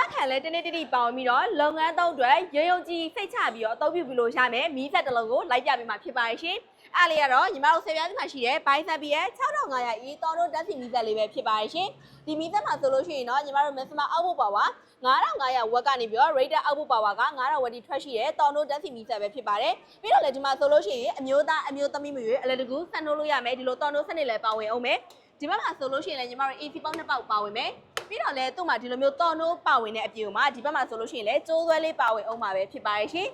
မခံလဲတနေ့တတိပေါင်းပြီးတော့လုပ်ငန်းသုံးအတွက်ရုံရုံကြည်စိတ်ချပြီးတော့အသုံးပြုပြီးလို့ရမယ်မီးဆက်တစ်လုံးကိုလိုက်ပြပေးမှာဖြစ်ပါရဲ့ရှင်အဲ့လေးကတော့ညီမတို့ဆေးပြားစီမှာရှိတဲ့ဘိုင်းဆက်ပြီးရဲ့6500အီတော်တို့တက်စီမီးဆက်လေးပဲဖြစ်ပါရဲ့ရှင်ဒီမီးဆက်မှာဆိုလို့ရှိရင်တော့ညီမတို့ maximum output power 9500ဝက်ကနေပြီးတော့ rated output power က9000ဝက်တိထွက်ရှိတဲ့တော်တို့တက်စီမီးဆက်ပဲဖြစ်ပါတယ်ပြီးတော့လည်းဒီမှာဆိုလို့ရှိရင်အမျိုးသားအမျိုးသမီးမျိုးအလက်တကူဆန်နိုးလို့ရမယ်ဒီလိုတော်တို့စနစ်လည်းပါဝင်အောင်မယ်ဒီဘက်မှာဆိုလို့ရှိရင်လည်းညီမတို့ AC ပေါင်းနှစ်ပေါက်ပါဝင်မယ် ပြီးတော့လည်းသူ့မှာဒီလိုမျိုးတော်နိုးပါဝင်တဲ့အပြင်မှာဒီဘက်မှာဆိုလို့ရှိရင်လည်းကျိုးဆွဲလေးပါဝင်အောင်ပါပဲဖြစ်ပါရဲ့ရှင်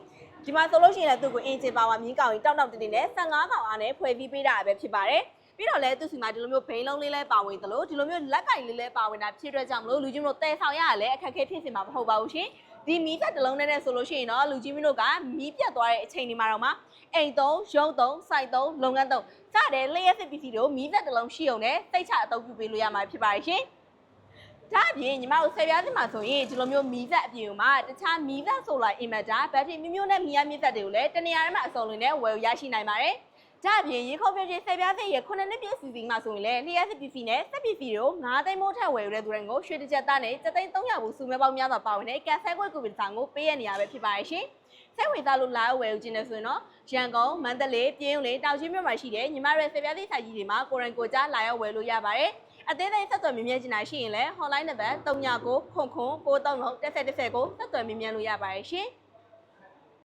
ဒီမှာဆိုလို့ရှိရင်လည်းသူ့ကိုအင်ဂျင်ပါဝါမြင်းကောင်ကြီးတောက်တောက်တင်းတင်းနဲ့15ကောင်အားနဲ့ဖွဲ့ပြီးပေးတာပဲဖြစ်ပါတယ်ပြီးတော့လည်းသူ့စီမှာဒီလိုမျိုးဘိန်းလုံးလေးလဲပါဝင်သလိုဒီလိုမျိုးလက်ကင်လေးလဲပါဝင်တာဖြစ်တဲ့ကြောင့်မလို့လူကြီးတို့တဲဆောင်ရရလဲအခက်အခဲဖြစ်စင်မှာမဟုတ်ပါဘူးရှင်ဒီမီးသက်တစ်လုံးနဲ့ဆိုလို့ရှိရင်တော့လူကြီးမင်းတို့ကမီးပြတ်သွားတဲ့အချိန်ဒီမှာတော့မှအိမ်သုံးရုံသုံးစိုက်သုံးလုပ်ငန်းသုံးစတဲ့လျှက်စစ်ပစ္စည်းတို့မီးသက်တစ်လုံးရှိအောင်နဲ့စိတ်ချအသုံးပြုပေးလို့ရမှာဖြစ်ပါတယ်ရှင် ဒါအပြင်ညီမတို့ဆယ်ပြားစင်မှာဆိုရင်ဒီလိုမျိုးမီးသက်အပြင်မှာတခြားမီးသက်ဆိုလာအင်မတာဘက်ထရီမျိုးမျိုးနဲ့မီးရမြင့်သက်တွေကိုလည်းတနေရာထဲမှာအစုံလုံးနဲ့ဝယ်ရရှိနိုင်ပါတယ်ဒါအပြင်ရေခုံပြချင်းဆယ်ပြားစင်ရဲ့ခုနှစ်နှစ်ပြည့်စီစဉ်မှာဆိုရင်လည်းလျှက်စစ်ပစ္စည်းနဲ့စက်ပစ္စည်းတို့9သိန်းမိုးထက်ဝယ်ရတဲ့သူတွေကိုရွှေတစ်ချက်သားနဲ့7သိန်း300ဘူးစုမဲပေါင်းများစွာပါဝင်တဲ့ကန်ဆယ်ခွက်ကူပင်ဆောင်ကိုပေးရနေရပဲဖြစ်ပါရဲ့ရှင်စိတ်ဝင်စားလို့လာဝယ်ယူခြင်းနဲ့ဆိုရင်တော့ရန်ကုန်မန္တလေးပြင်းဦးလေးတောင်ကြီးမြို့မှာရှိတဲ့ညီမတို့ရဲ့ဆယ်ပြားသည့်ဆိုင်ကြီးတွေမှာကိုရင်ကိုကြားလာရောက်ဝယ်လို့ရပါတယ် အသေးသေးဆက်သွယ်မြင်မြင်ချင်တာရှိရင်လည်း hotline number 3999 9330တက်ဆက်တက်ဆက်ကိုဆက်သွယ်မြင်မြင်လို့ရပါတယ်ရှင်။